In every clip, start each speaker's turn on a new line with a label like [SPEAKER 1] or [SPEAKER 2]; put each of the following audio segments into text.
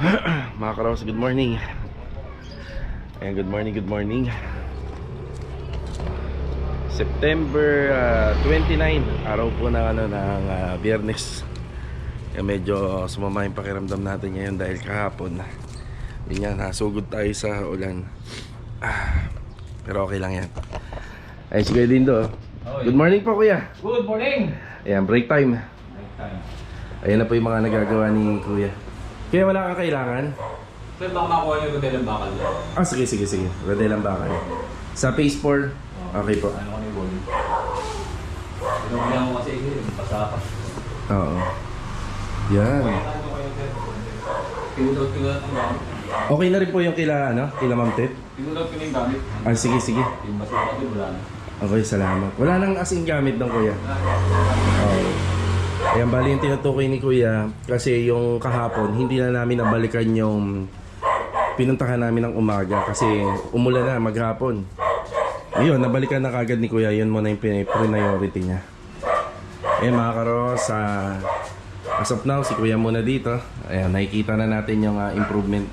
[SPEAKER 1] Mga karos, good morning. Ayan, good morning, good morning. September ah, 29, araw po ng ano ng ah, Biyernes. Kaya medyo sumama yung pakiramdam natin ngayon dahil kahapon. Yun yan, nasugod tayo sa ulan. Ah, pero okay lang yan. Ayun si Kuya Lindo. Good morning po Kuya.
[SPEAKER 2] Good morning!
[SPEAKER 1] Ayan, break time.
[SPEAKER 2] Night time.
[SPEAKER 1] Ayan na po yung mga nagagawa ni Kuya. Kaya wala kang kailangan?
[SPEAKER 2] Sir, baka makuha niyo yung ng bakal.
[SPEAKER 1] Ah, sige, sige, sige. Rodel lang ba kayo? Sa phase 4? Okay po.
[SPEAKER 2] Ano ko ni Bol? Pinagbilang ko kasi eh, pasapa.
[SPEAKER 1] Oo. Yan.
[SPEAKER 2] Pinulot ko na ang gamit.
[SPEAKER 1] Okay na rin po yung kila, ano? Kila Ma'am Tet?
[SPEAKER 2] Pinulot ko na yung gamit.
[SPEAKER 1] Ah, sige, sige.
[SPEAKER 2] Yung basuka ko, wala na.
[SPEAKER 1] Okay, salamat. Wala nang asing gamit ng Kuya. Oo. Ayan, bali yung tinutukoy ni Kuya kasi yung kahapon, hindi na namin nabalikan yung pinuntahan namin ng umaga kasi umulan na maghapon. Yun, nabalikan na kagad ni Kuya. Yun muna yung priority niya. Ayan mga karos, ah, as of now, si Kuya muna dito. Ayan, nakikita na natin yung ah, improvement.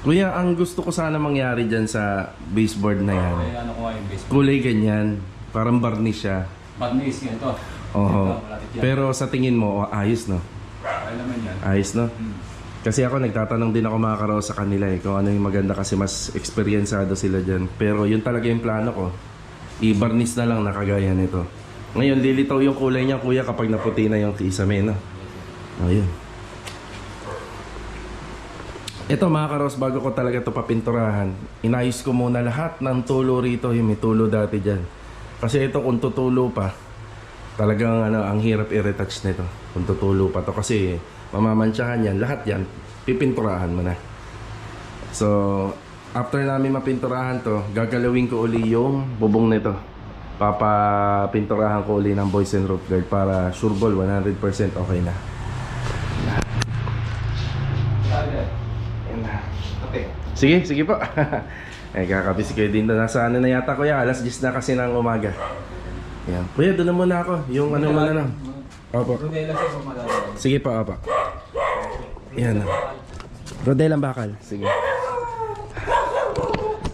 [SPEAKER 1] Kuya, ang gusto ko sana mangyari dyan sa baseboard na yan,
[SPEAKER 2] Kaya ano ko nga yung base.
[SPEAKER 1] kulay ganyan, parang varnish siya.
[SPEAKER 2] Madness yan to.
[SPEAKER 1] Oo. Pero sa tingin mo, oh, ayos no?
[SPEAKER 2] Kaya naman yan.
[SPEAKER 1] Ayos no?
[SPEAKER 2] Hmm.
[SPEAKER 1] Kasi ako nagtatanong din ako mga karo sa kanila eh kung ano yung maganda kasi mas eksperyensado sila dyan. Pero yun talaga yung plano ko. I-varnish na lang na kagaya nito. Ngayon, lilitaw yung kulay niya kuya kapag naputi na yung kisame no? Ayun. Ito mga karos, bago ko talaga ito papinturahan, inayos ko muna lahat ng tulo rito. Yung may tulo dati dyan. Kasi ito kung tutulo pa, talagang ano, ang hirap i-retouch nito. Kung tutulo pa to kasi mamamantsahan yan, lahat yan, pipinturahan mo na. So, after namin mapinturahan to, gagalawin ko uli yung bubong nito. Papapinturahan ko uli ng boys and roof guard para sure ball 100% okay na. Sige, sige po. eh, kakapi si Kuya Dindo. Nasa ano na yata kuya, alas 10 na kasi ng umaga. Yan. Kuya, doon na muna ako. Yung ano muna na. Opo. Sige pa, opo. Yan. Rodel ang bakal. Sige.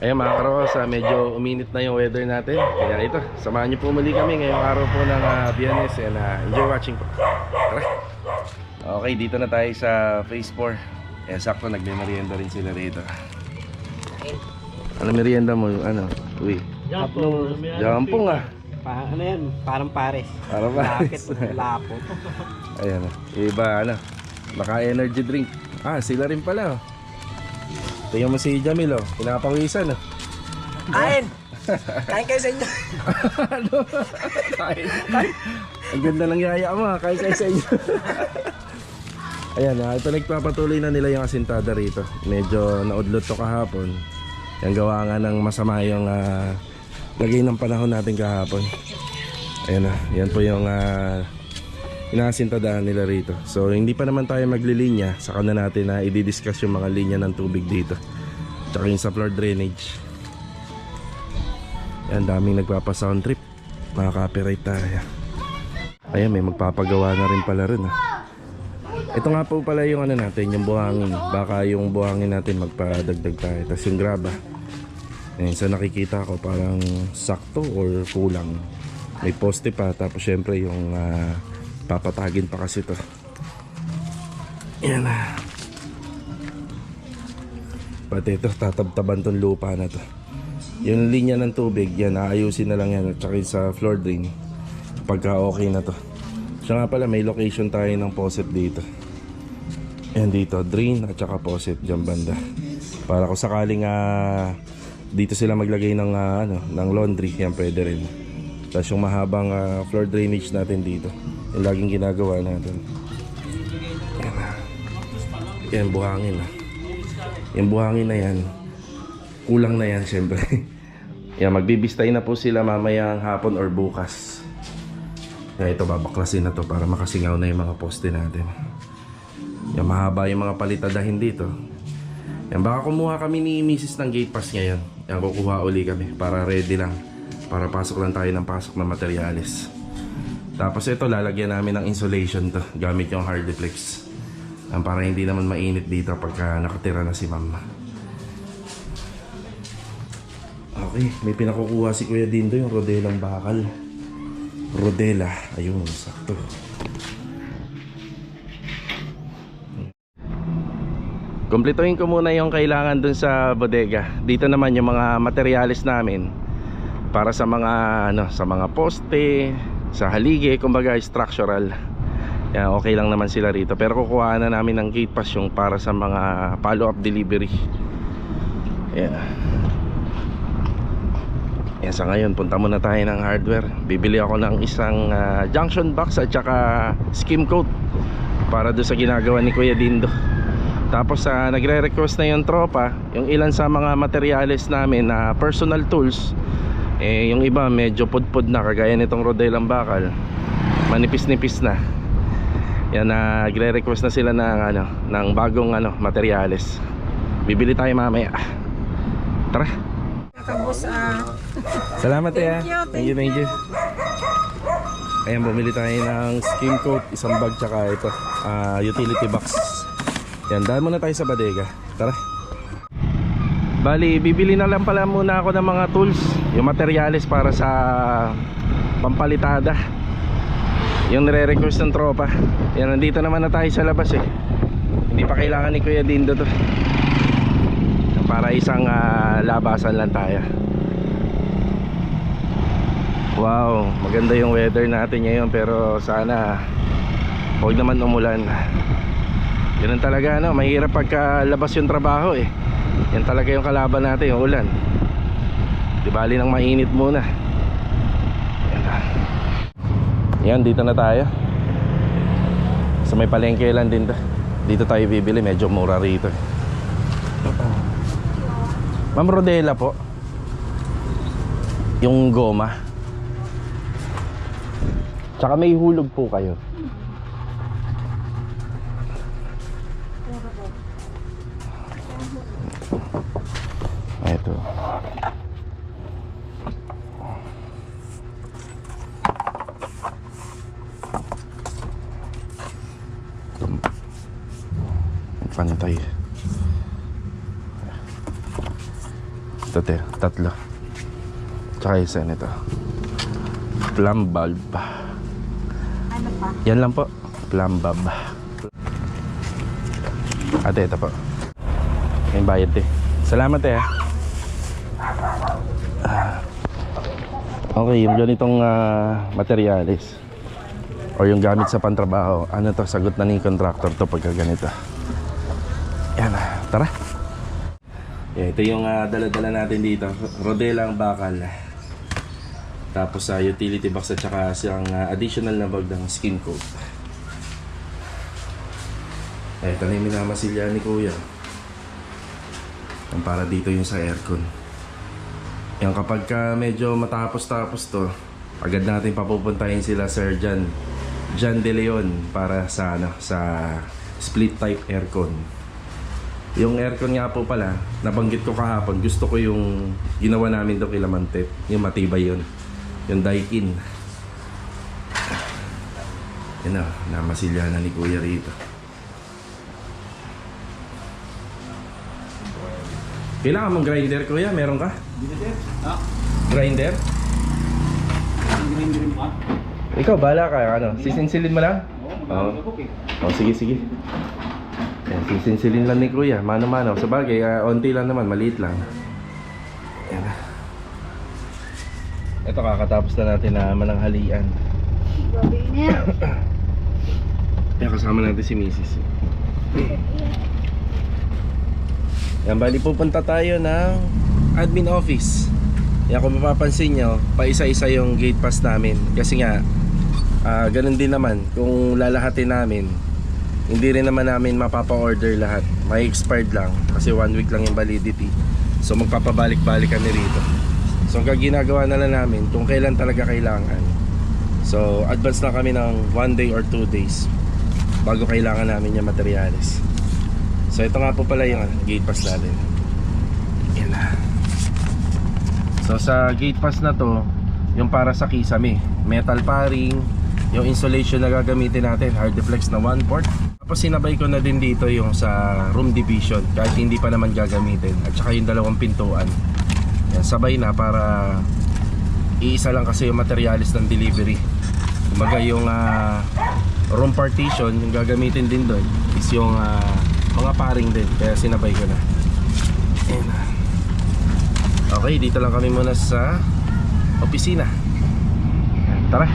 [SPEAKER 1] Ayan mga karos, ah, medyo uminit na yung weather natin. Kaya ito, samahan niyo po muli kami ngayong araw po ng uh, Biyernes and ah, enjoy watching po. Tara. Okay, dito na tayo sa phase 4. Eh, sakto nagme-merienda rin sila rito. Ano merienda mo? Ano? Uy.
[SPEAKER 3] Jampong.
[SPEAKER 1] Jampong ah.
[SPEAKER 3] Pa, ano yan? Parang pares.
[SPEAKER 1] Para ba?
[SPEAKER 3] Bakit? Lapo.
[SPEAKER 1] Ayan ah. Iba ano. Baka energy drink. Ah, sila rin pala oh. Tingnan mo si Jamil oh. Pinapawisan oh.
[SPEAKER 3] Kain! Kain kayo sa inyo.
[SPEAKER 1] ano? Kain. Ang ganda ng yaya mo, ah. kain kayo sa inyo. Ayan, ah, ito nagpapatuloy na nila yung asintada rito. Medyo naudlot to kahapon. Yung gawa nga ng masama yung ah, lagay ng panahon natin kahapon. Ayan na, yan po yung uh, inasintadaan nila rito. So hindi pa naman tayo maglilinya, saka na natin na i-discuss yung mga linya ng tubig dito. Tsaka yung sa floor drainage. Yan, daming nagpapa-sound trip. Mga copyright tayo. Ayan, may magpapagawa na rin pala rin. Ah. Ito nga po pala yung ano natin, yung buhangin. Baka yung buhangin natin magpadagdag tayo. Tapos yung graba. Sa nakikita ko parang sakto or kulang. May poste pa. Tapos syempre yung ah, papatagin pa kasi to. Yan na. Pati ito, tatabtaban tong lupa na to. Yung linya ng tubig, yan, aayusin na lang yan. At saka sa floor drain, pagka okay na to. Siya nga pala, may location tayo ng faucet dito. Yan dito, drain at saka faucet dyan banda. Para kung sakaling ah, dito sila maglagay ng, ah, ano, ng laundry, yan pwede rin. Tapos yung mahabang ah, floor drainage natin dito, yung laging ginagawa natin. Yan na. Yan, buhangin ah. Yung buhangin na yan, kulang na yan syempre. yan, magbibistay na po sila mamayang hapon or bukas. Kaya ito, babaklasin na to para makasingaw na yung mga poste natin. Yan, mahaba yung mga palitadahin dito. Yan, baka kumuha kami ni Mrs. ng gate pass ngayon. Yan, kukuha uli kami para ready lang. Para pasok lang tayo ng pasok na materyales. Tapos ito, lalagyan namin ng insulation to gamit yung hard deflex. Ang para hindi naman mainit dito pagka nakatira na si ma'am. Okay, may pinakukuha si Kuya Dindo yung rodelang bakal. Rodela, ayun, sakto. Kumpletuhin ko muna yung kailangan dun sa bodega. Dito naman yung mga materialis namin para sa mga ano, sa mga poste, sa haligi, kumbaga structural. Yan, okay lang naman sila rito. Pero kukuha na namin ng gate pass yung para sa mga follow-up delivery. Yeah. Yan sa ngayon, punta muna tayo ng hardware. Bibili ako ng isang ah, junction box at saka skim coat para do sa ginagawa ni Kuya Dindo. Tapos sa nagre-request na yung tropa, yung ilan sa mga materyales namin na personal tools, eh yung iba medyo pudpud na kagaya nitong rodelang bakal. Manipis-nipis na. Yan na nagre-request na sila ng ano, ng bagong ano, materyales. Bibili tayo mamaya. Tara.
[SPEAKER 4] Kabus, ah,
[SPEAKER 1] Salamat.
[SPEAKER 4] Thank you,
[SPEAKER 1] Thank you, thank you. Ayan, bumili tayo ng skim coat, isang bag, tsaka ito, ah, utility box. Yan, dahil muna tayo sa bodega. Tara. Bali, bibili na lang pala muna ako ng mga tools, yung materyales para sa pampalitada. Yung nire-request ng tropa. Yan, nandito naman na tayo sa labas eh. Hindi pa kailangan ni Kuya Dindo to. Para isang ah, labasan lang tayo. Wow, maganda yung weather natin ngayon pero sana huwag naman umulan. Ganun talaga ano, mahirap pagka labas yung trabaho eh. Yan talaga yung kalaban natin, yung ulan. Di bali nang mainit muna. Yan. Yan dito na tayo. Sa may palengke lang din to. Dito tayo bibili, medyo mura rito. Ma'am Rodela po. Yung goma. Tsaka may hulog po kayo. Ito. Pantay. Ito te, tatlo. Tsaka isa nito. Plum bulb.
[SPEAKER 4] ano pa?
[SPEAKER 1] Yan lang po. Plum bulb. Ate, ito po. Yung bayad eh. Salamat eh. Ah. Okay, yung ganitong ah, materialis or yung gamit sa pantrabaho, ano to, sagot na ni contractor to pagka ganito. Yan, ah, tara. Yeah, ito yung ah, dala-dala natin dito. Rodelang bakal. Tapos sa utility box at saka siyang ah, additional na bag ng skin coat. Eh, ito na yung minamasilya ni Kuya. Yung para dito yung sa aircon. Yung kapag ka medyo matapos-tapos to, agad natin papupuntahin sila Sir Jan. Jan De Leon para sa ano, sa split type aircon. Yung aircon nga po pala, nabanggit ko kahapon, gusto ko yung ginawa namin doon kila Mantet. Yung matibay yun. Yung Daikin. Yan o, namasilya na ni Kuya rito. Kailangan mong grinder, Kuya? Meron ka?
[SPEAKER 2] Ha?
[SPEAKER 1] Grinder?
[SPEAKER 2] Rin pa?
[SPEAKER 1] Ikaw, bala ka. Ano? Sisinsilin mo lang?
[SPEAKER 2] Oo, ako eh.
[SPEAKER 1] Oh, sige, sige. Yan, sisinsilin lang ni Kuya. Mano-mano. Sa bagay, ah, onti lang naman. Maliit lang. Yan na. Ito, kakatapos na natin na mananghalian.
[SPEAKER 4] Gabi na yan.
[SPEAKER 1] Yan, kasama natin si Mrs. Yan, bali pupunta tayo ng admin office. Yan, kung mapapansin nyo, pa-isa-isa yung gate pass namin. Kasi nga, ah, ganun din naman. Kung lalahatin namin, hindi rin naman namin mapapa-order lahat. May expired lang. Kasi one week lang yung validity. So magpapabalik-balik kami rito. So ang ginagawa na lang namin, kung kailan talaga kailangan. So advance na kami ng one day or two days bago kailangan namin yung materials. So ito nga po pala yung ano, gate pass natin. Yan. So sa gate pass na to, yung para sa kisame, metal paring, yung insulation na gagamitin natin, hard deflex na 1 port. Tapos sinabay ko na din dito yung sa room division kahit hindi pa naman gagamitin at saka yung dalawang pintuan. Yan, sabay na para iisa lang kasi yung materialis ng delivery. Kumbaga yung ah, room partition yung gagamitin din doon is yung ah, mga paring din kaya sinabay ko na. Ayan. Okay, dito lang kami muna sa opisina. Tara.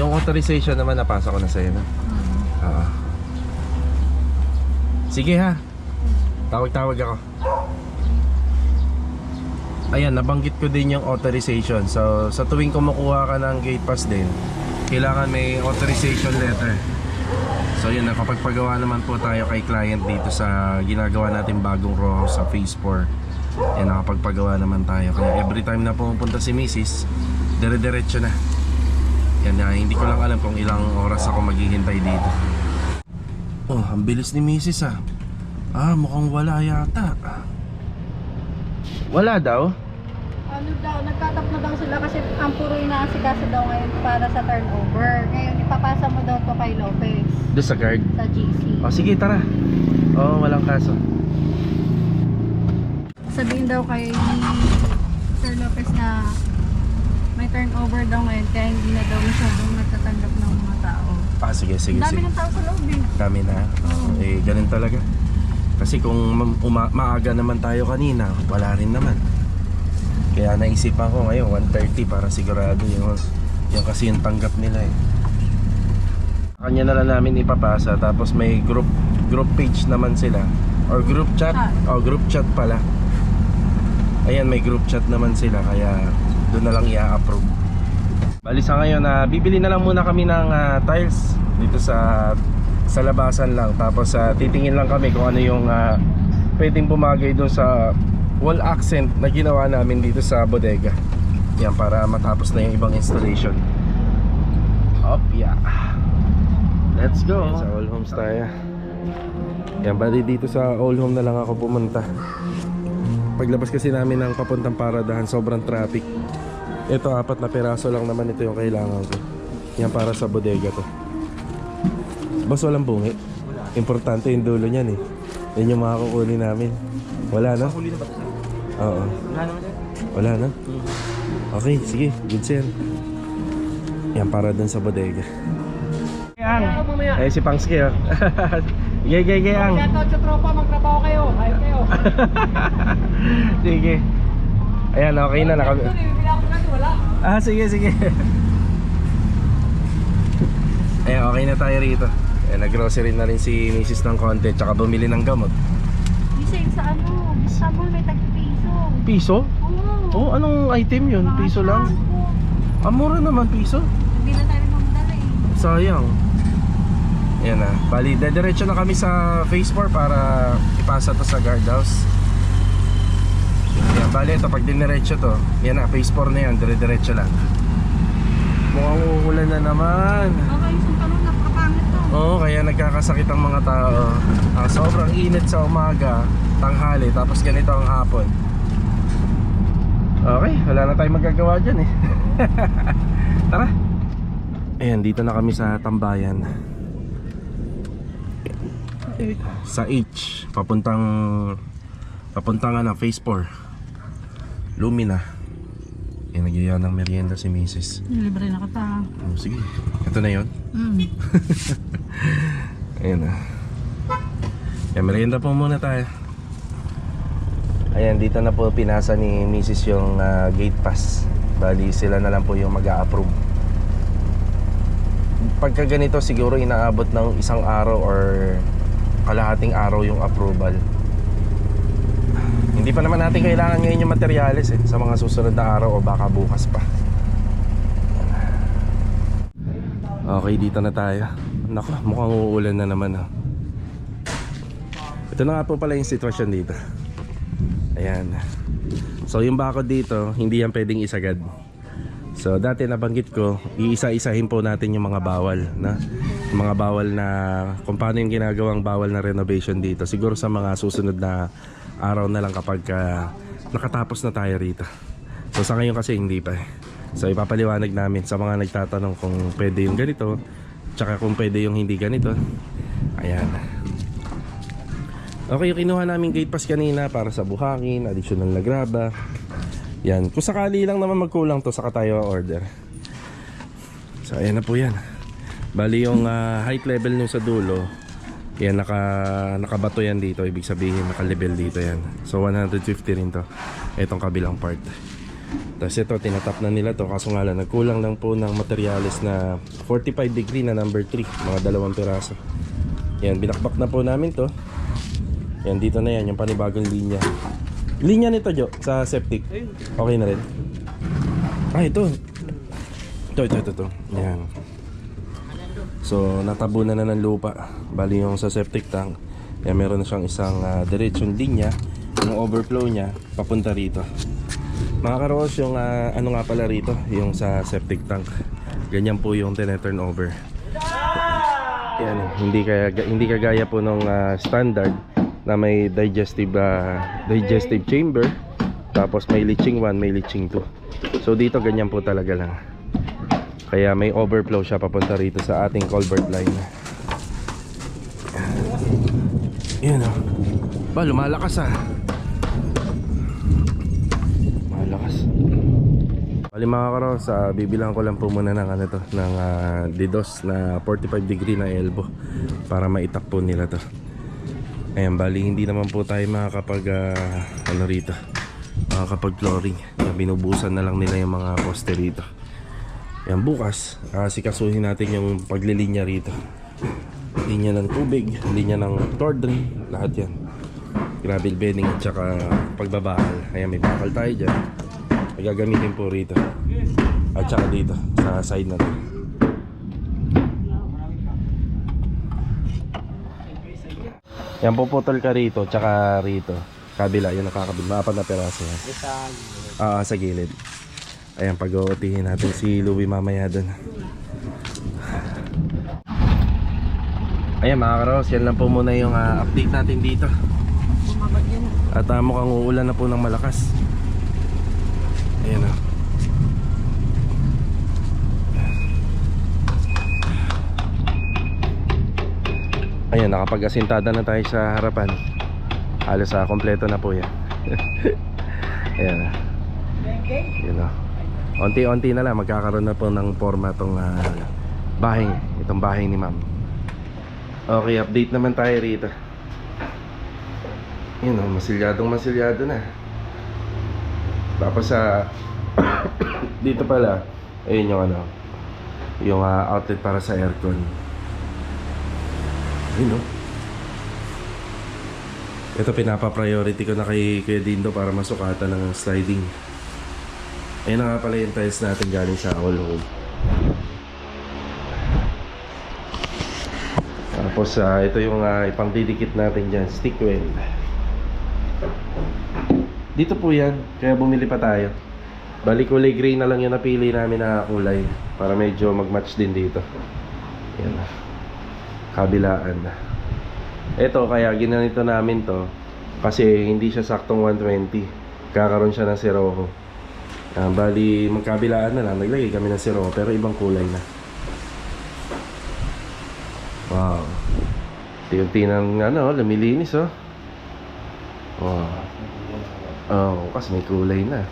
[SPEAKER 1] Yung authorization naman napasa ko na sa'yo na. Oo. Sige ha. Tawag-tawag ako. Ayan, nabanggit ko din yung authorization. So, sa tuwing kumukuha ka ng gate pass din, kailangan may authorization letter. So yun, nakapagpagawa naman po tayo kay client dito sa ginagawa natin bagong row sa phase 4. Yan, nakapagpagawa naman tayo. Kaya every time na pumupunta si Mrs., dire-diretso na. Yan, na, hindi ko lang alam kung ilang oras ako maghihintay dito. Oh, ang bilis ni Mrs. ah. Ah, mukhang wala yata. Wala daw?
[SPEAKER 4] Ano daw, nagtatap na daw sila kasi ang puro inaasikaso daw ngayon para sa turnover. Ngayon, ipapasa mo daw to kay Lopez
[SPEAKER 1] Doon sa guard.
[SPEAKER 4] sa GC.
[SPEAKER 1] Oh, sige, tara. Oh, walang kaso.
[SPEAKER 4] Sabihin daw kay Sir Lopez na turnover daw ngayon kaya hindi na daw masyadong nagtatanggap ng mga tao.
[SPEAKER 1] Ah, sige, sige,
[SPEAKER 4] Ang dami
[SPEAKER 1] sige.
[SPEAKER 4] ng tao sa loob eh.
[SPEAKER 1] Kami na.
[SPEAKER 4] Oo.
[SPEAKER 1] Eh, ganun talaga. Kasi kung ma- uma- maaga naman tayo kanina, wala rin naman. Kaya naisipan ko ngayon, 1.30 para sigurado yung, yung kasi yung tanggap nila eh. Kanya na lang namin ipapasa tapos may group group page naman sila or group chat
[SPEAKER 4] Chat.
[SPEAKER 1] o group chat pala ayan may group chat naman sila kaya doon na lang i-approve. Bali sa ngayon na bibili na lang muna kami ng ah, tiles dito sa sa labasan lang. Tapos ah, titingin lang kami kung ano yung ah, pwedeng bumagay doon sa wall accent na ginawa namin dito sa bodega. Yan para matapos na yung ibang installation. Up yeah. Let's go. Sa all homes tayo. Yan bali dito sa all home na lang ako pumunta paglabas kasi namin ng papuntang paradahan sobrang traffic ito apat na peraso lang naman ito yung kailangan ko yan para sa bodega to Boss, walang bungi. Importante yung dulo niyan eh. Yan yung mga kukunin namin. Wala na?
[SPEAKER 3] Na?
[SPEAKER 1] Oo.
[SPEAKER 3] Wala naman yan.
[SPEAKER 1] Wala na? Okay, sige. Good yan. Yan, para dun sa bodega. Yang! Eh, si Pangski oh. Gay, gay, gay, ang.
[SPEAKER 3] Shoutout sa tropa, magtrabaho kayo. Kayo.
[SPEAKER 1] Sige. Ayan, okay na. Naka... Ah, sige, sige. Ayan, okay na tayo rito. Ayan, nag-grocery na rin si Mrs. ng konti, tsaka bumili ng gamot.
[SPEAKER 4] Gising sa ano, sabon may tag-piso.
[SPEAKER 1] Piso?
[SPEAKER 4] Oo.
[SPEAKER 1] Oh, anong item yun? Piso lang?
[SPEAKER 4] shampoo.
[SPEAKER 1] Ah, mura naman, piso.
[SPEAKER 4] Hindi na tayo mamadala eh.
[SPEAKER 1] Sayang. Ayan na. Bali, dediretso na kami sa phase 4 para ipasa to sa guardhouse. Ayan, bali ito, pag diniretso to, yan na, phase 4 na yan, dire-diretso lang. Mukhang uulan na naman.
[SPEAKER 4] Okay, yung tanong napakapangit to.
[SPEAKER 1] Oo, kaya nagkakasakit ang mga tao. Ah, sobrang init sa umaga, tanghali, tapos ganito ang hapon. Okay, wala na tayong magagawa dyan eh. Tara. Ayan, dito na kami sa tambayan. Sa H, papuntang papuntang ano, phase 4. Lumina. Ayan, nagyaya ng merienda si Mrs.
[SPEAKER 4] Libre na kita.
[SPEAKER 1] Oh, sige, ito na yon.
[SPEAKER 4] Mm.
[SPEAKER 1] Ayan na. Kaya merienda po muna tayo. Ayan, dito na po pinasa ni Mrs. yung ah, gate pass. Bali, sila na lang po yung mag approve Pagka ganito, siguro inaabot ng isang araw or kalahating araw yung approval. Hindi pa naman natin kailangan ngayon yung materyales eh, sa mga susunod na araw o baka bukas pa. Okay, dito na tayo. Naku, mukhang uulan na naman. Oh. Ito na nga po pala yung sitwasyon dito. Ayan. So yung bakod dito, hindi yan pwedeng isagad. So dati nabanggit ko, iisa-isahin po natin yung mga bawal na mga bawal na kung paano yung ginagawang bawal na renovation dito. Siguro sa mga susunod na araw na lang kapag ah, nakatapos na tayo rito. So sa ngayon kasi hindi pa eh. So ipapaliwanag namin sa mga nagtatanong kung pwede yung ganito, tsaka kung pwede yung hindi ganito. Ayan. Okay, kinuha namin gate pass kanina para sa buhangin, additional na graba. Yan, kung sakali lang naman magkulang to, saka tayo order. So ayan na po yan. Bali yung ah, height level nyo sa dulo, yan naka nakabato yan dito, ibig sabihin naka-level dito yan. So 150 rin to. Itong kabilang part. Tapos ito, tinatap na nila to kaso nga lang, nagkulang lang po ng materials na 45 degree na number 3, mga dalawang piraso. Yan, binakbak na po namin to. Yan, dito na yan, yung panibagong linya. Linya nito, Jo, sa septic. Okay na rin. Ah, ito. Ito, ito, ito, ito. Yan. So, natabunan na ng lupa. Bali yung sa septic tank. Yan, meron na siyang isang uh, diretsong linya. Yung overflow niya, papunta rito. Mga karos, yung ah, ano nga pala rito, yung sa septic tank. Ganyan po yung tineturn over. Yan, hindi kaya hindi kagaya po nung ah, standard na may digestive ah, digestive chamber tapos may leaching 1, may leaching 2. So dito ganyan po talaga lang. Kaya may overflow siya papunta rito sa ating culvert line. Yan oh. Ba, lumalakas ah. Malakas. Bali mga karos, ah, bibilang ko lang po muna ng ano to, ng ah, DDoS na 45 degree na elbow para maitak po nila to. Ayan, bali hindi naman po tayo makakapag ah, ano rito, makakapag flooring. Binubusan na lang nila yung mga poste rito. Ayan, bukas, ah, sikasuhin natin yung paglilinya rito. Linya ng tubig, linya ng floor drain, lahat yan. Gravel bedding at saka pagbabakal. Ayan, may bakal tayo dyan. Gagamitin po rito. At saka dito, sa side na to. Yan, puputol ka rito, tsaka rito. Kabila, yun nakakabila. Maapat na peraso yan. Ah, sa gilid. Ayan, pag-uutihin natin si Louie mamaya dun. Ayan mga karos, yan lang po muna yung ah, update natin dito. At ah, mukhang uulan na po ng malakas. Ayan o. Ayan, nakapag-asintada na tayo sa harapan. Halos sa kompleto na po yan. Ayan. Yun o. Unti-unti na lang, magkakaroon na po ng forma tong ah, bahay, itong bahay ni ma'am. Okay, update naman tayo rito. Yun o, masilyadong masilyado na. Tapos sa dito pala, ayun yung ano, yung ah, outlet para sa aircon. Yun o. Ito pinapa-priority ko na kay Kuya Dindo para masukatan ng sliding. Ayun na nga pala yung tiles natin galing sa all home. Tapos ah, ito yung uh, ipang didikit natin dyan, stick weld. Dito po yan, kaya bumili pa tayo. Bali kulay gray na lang yung napili namin na kulay para medyo mag-match din dito. Yan. Kabilaan. Ito kaya ginanito namin to kasi hindi siya saktong 120. Kakaroon siya ng Sirocco. Ah, bali magkabilaan na lang. Naglagay kami ng Sirocco pero ibang kulay na. Wow. Tingnan ng ano, lumilinis oh. Wow. Oh, kasi may kulay na.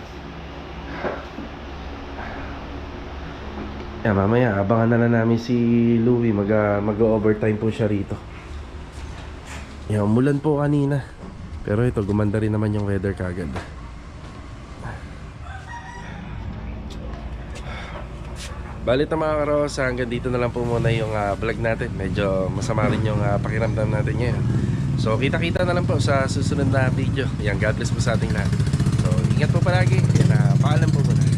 [SPEAKER 1] Yan, mamaya, abangan na lang namin si Louie. Mag, ah, mag-overtime po siya rito. Yan, umulan po kanina. Pero ito, gumanda rin naman yung weather kagad. Balit na mga karos, hanggang dito na lang po muna yung ah, vlog natin. Medyo masama rin yung ah, pakiramdam natin ngayon. So, kita-kita na lang po sa susunod na video. Yan, God bless po sa ating lahat. So, ingat po palagi. Yan, ah, paalam po muna.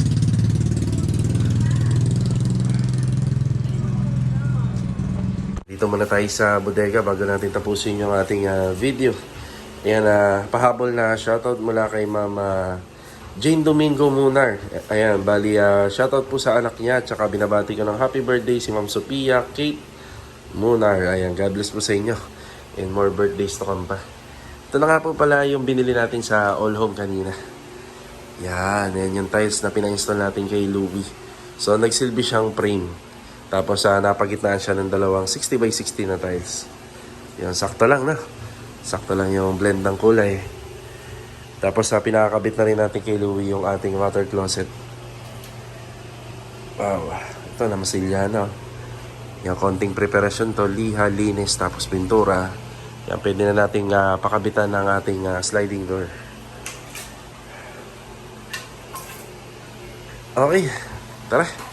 [SPEAKER 1] Dito muna tayo sa bodega bago natin tapusin yung ating ah, video. Ayan, ah, pahabol na shoutout mula kay Mama Jane Domingo Munar. Ayan, bali ah, shoutout po sa anak niya. Tsaka binabati ko ng happy birthday si Ma'am Sophia Kate Munar. Ayan, God bless po sa inyo. And more birthdays to come pa. Ito na nga po pala yung binili natin sa All Home kanina. Yan, yan yung tiles na pina-install natin kay Louie. So, nagsilbi siyang frame. Tapos, uh, napagitnaan siya ng dalawang 60 by 60 na tiles. Yan, sakto lang na. Sakto lang yung blend ng kulay. Tapos, uh, pinakakabit na rin natin kay Louie yung ating water closet. Wow, ito na masilya na. Yung konting preparasyon to, liha, linis, tapos pintura. Yan, pwede na nating ah, pakabitan ng ating ah, sliding door. Okay, tara.